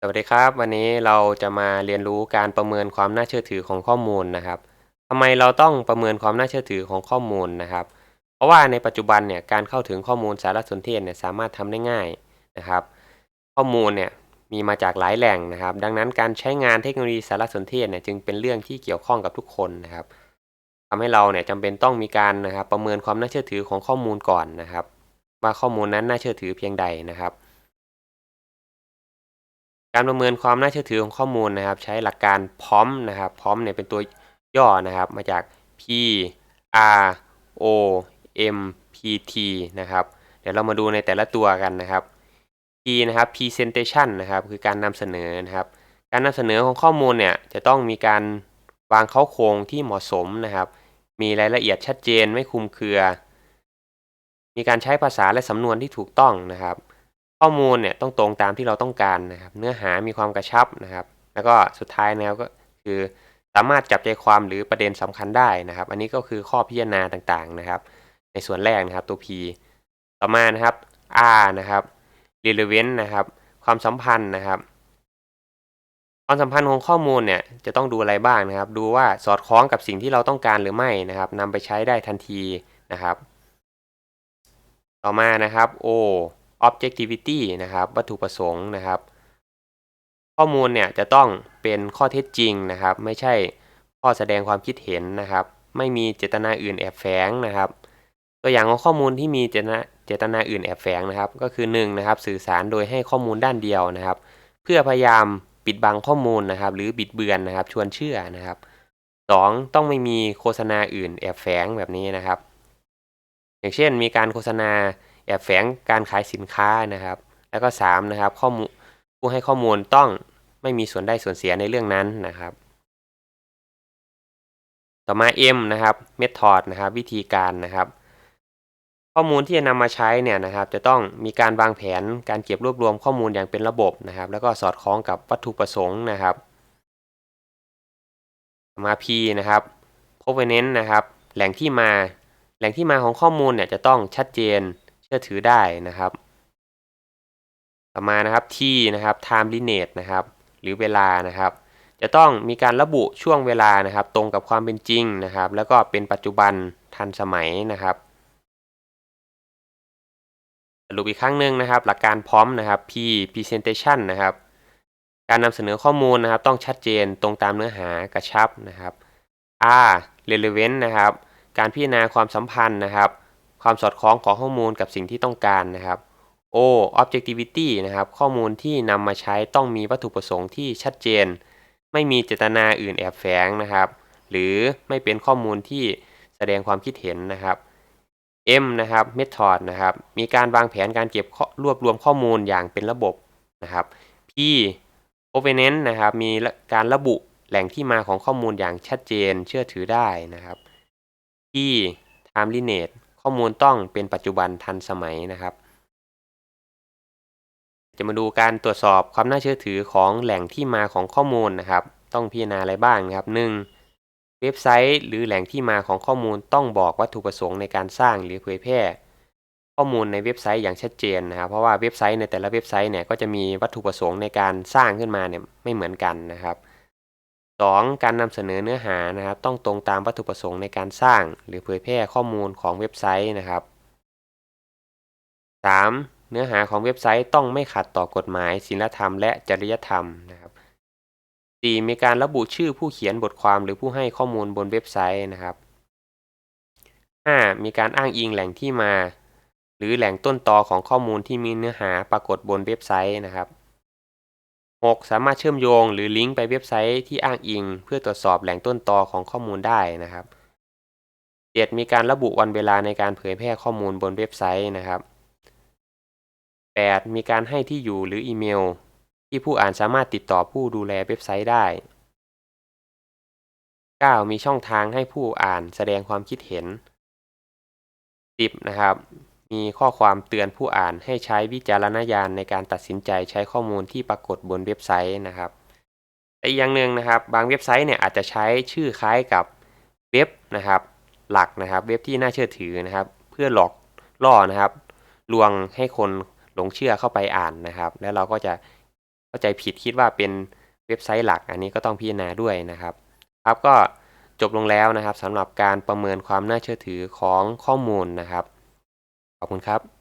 สวัสดีครับวันนี้เราจะมาเรียนรู้การประเมินความน่าเชื่อถือของข้อมูลนะครับทำไมเราต้องประเมินความน่าเชื่อถือของข้อมูลนะครับ เพราะว่าในปัจจุบันเนี่ยการเข้าถึงข้อมูลสารสนเทศเนี่ยสามารถทำได้ง่ายนะครับ ข้อมูลเนี่ยมีมาจากหลายแหล่งนะครับ ดังนั้นการใช้งานเทคโนโลยีสารสนเทศเนี่ยจึงเป็นเรื่องที่เกี่ยวข้องกับทุกคนนะครับทำให้เราเนี่ยจำเป็นต้องมีการนะครับประเมินความน่าเชื่อถือของข้อมูลก่อนนะครับ ว่าข้อมูลนั้นน่าเชื่อถือเพียงใดนะครับ การประเมินความน่าเชื่อถือของข้อมูลนะครับ ใช้หลักการพร้อมนะครับพร้อมเนี่ยเป็นตัวย่อนะครับ มาจาก P R O M P T นะครับ เดี๋ยวเรามาดูในแต่ละตัวกันนะครับ P นะครับ presentation นะครับ คือการนำเสนอนะครับ การนำเสนอของข้อมูลเนี่ยจะต้องมีการวางเข้าโครงที่เหมาะสมนะครับ มีรายละเอียดชัดเจนไม่คุมเครือ มีการใช้ภาษาและสำนวนที่ถูกต้องนะครับ ข้อมูลเนี่ยต้องตรงตามที่เราต้องการนะครับ เนื้อหามีความกระชับนะครับ แล้วก็สุดท้ายแล้วก็คือสามารถจับใจความหรือประเด็นสำคัญได้นะครับ อันนี้ก็คือข้อพิจารณาต่างๆนะครับ ในส่วนแรกนะครับตัว P ต่อมานะครับ R นะครับ relevant นะครับ ความสัมพันธ์นะครับ ความสัมพันธ์ของข้อมูลเนี่ยจะต้องดูอะไรบ้างนะครับ ดูว่าสอดคล้องกับสิ่งที่เราต้องการหรือไม่นะครับนำไปใช้ได้ทันทีนะครับ ต่อมานะครับ O objectivity นะครับ วัตถุประสงค์นะครับ ข้อมูลเนี่ยจะต้องเป็นข้อเท็จจริงนะครับ ไม่ใช่ข้อแสดงความคิดเห็นนะครับ ไม่มีเจตนาอื่นแอบแฝงนะครับ ตัวอย่างของข้อมูลที่มีเจตนาเจตนาอื่นแอบแฝงนะครับ ก็คือ1นะครับ สื่อสารโดยให้ข้อมูลด้านเดียวนะครับ เพื่อพยายามปิดบังข้อมูลนะครับ หรือบิดเบือนนะครับ ชวนเชื่อนะครับ 2. ต้องไม่มีโฆษณาอื่นแอบแฝงแบบนี้นะครับ อย่างเช่น มีการโฆษณา แอบแฝงการขายสินค้านะครับ แล้วก็3นะครับข้อมูลผู้ให้ข้อมูลต้องไม่มีส่วนได้ส่วนเสียในเรื่องนั้นนะครับ ต่อมา M นะครับ method นะครับ วิธีการนะครับ ข้อมูลที่จะนำมาใช้เนี่ยนะครับ จะต้องมีการวางแผนการเก็บรวบรวมข้อมูลอย่างเป็นระบบนะครับ แล้วก็สอดคล้องกับวัตถุประสงค์นะครับมา P นะครับ provenance นะครับ แหล่งที่มา แหล่งที่มาของข้อมูลเนี่ยจะต้องชัดเจน เชื่อถือได้นะครับ ต่อมานะครับ T นะครับ time lineage นะครับ หรือเวลานะครับ จะต้องมีการระบุช่วงเวลานะครับ ตรงกับความเป็นจริงนะครับ แล้วก็เป็นปัจจุบันทันสมัยนะครับสรุปอีกครั้งหนึ่งนะครับ หลักการพร้อมนะครับ P presentation นะครับ การนำเสนอข้อมูลนะครับ ต้องชัดเจนตรงตามเนื้อหากระชับนะครับ R relevant นะครับ การพิจารณาความสัมพันธ์นะครับ ความสอดคล้องของข้อมูลกับสิ่งที่ต้องการนะครับ O objectivity นะครับ ข้อมูลที่นำมาใช้ต้องมีวัตถุประสงค์ที่ชัดเจน ไม่มีเจตนาอื่นแอบแฝงนะครับ หรือไม่เป็นข้อมูลที่แสดงความคิดเห็นนะครับ M นะครับ method นะครับ มีการวางแผนการเก็บรวบรวมข้อมูลอย่างเป็นระบบนะครับ P provenance นะครับ มีการระบุแหล่งที่มาของข้อมูลอย่างชัดเจนเชื่อถือได้นะครับ T time lineage ข้อมูลต้องเป็นปัจจุบันทันสมัยนะครับ จะมาดูการตรวจสอบความน่าเชื่อถือของแหล่งที่มาของข้อมูลนะครับ ต้องพิจารณาอะไรบ้างนะครับ 1. เว็บไซต์ หรือแหล่งที่มาของข้อมูลต้องบอกวัตถุประสงค์ในการสร้างหรือเผยแพร่ข้อมูลในเว็บไซต์อย่างชัดเจนนะครับเพราะว่าเว็บไซต์ในแต่ละเว็บไซต์เนี่ยก็จะมีวัตถุประสงค์ในการสร้างขึ้นมาเนี่ยไม่เหมือนกันนะครับ 2. การนำเสนอเนื้อหานะครับ ต้องตรงตามวัตถุประสงค์ในการสร้าง หรือเผยแพร่ข้อมูลของเว็บไซต์นะครับ 3. เนื้อหาของเว็บไซต์ต้องไม่ขัดต่อกฎหมายศีลธรรมและจริยธรรมนะครับ 4. มีการระบุชื่อผู้เขียนบทความหรือผู้ให้ข้อมูลบนเว็บไซต์นะครับ 5. มีการอ้างอิงแหล่งที่มา หรือแหล่งต้นตอของข้อมูลที่มีเนื้อหาปรากฏบนเว็บไซต์นะครับ 6. สามารถเชื่อมโยงหรือลิงก์ไปเว็บไซต์ที่อ้างอิง เพื่อตรวจสอบแหล่งต้นตอของข้อมูลได้นะครับ 7. มีการระบุวันเวลาในการเผยแพร่ข้อมูลบนเว็บไซต์นะครับ 8. มีการให้ที่อยู่หรืออีเมล ที่ผู้อ่านสามารถติดต่อผู้ดูแลเว็บไซต์ได้ 9. มีช่องทางให้ผู้อ่านแสดงความคิดเห็น 10. นะครับ มีข้อความเตือนผู้อ่านให้ใช้วิจารณญาณในการตัดสินใจใช้ข้อมูลที่ปรากฏบนเว็บไซต์นะครับแต่อีกอย่างหนึ่งนะครับ บางเว็บไซต์เนี่ยอาจจะใช้ชื่อคล้ายกับเว็บนะครับ หลักนะครับ เว็บที่น่าเชื่อถือนะครับ เพื่อหลอกล่อนะครับ ลวงให้คนหลงเชื่อเข้าไปอ่านนะครับ แล้วเราก็จะเข้าใจผิดคิดว่าเป็นเว็บไซต์หลัก อันนี้ก็ต้องพิจารณาด้วยนะครับ ครับก็จบลงแล้วนะครับสำหรับการประเมินความน่าเชื่อถือของข้อมูลนะครับ ขอบคุณครับ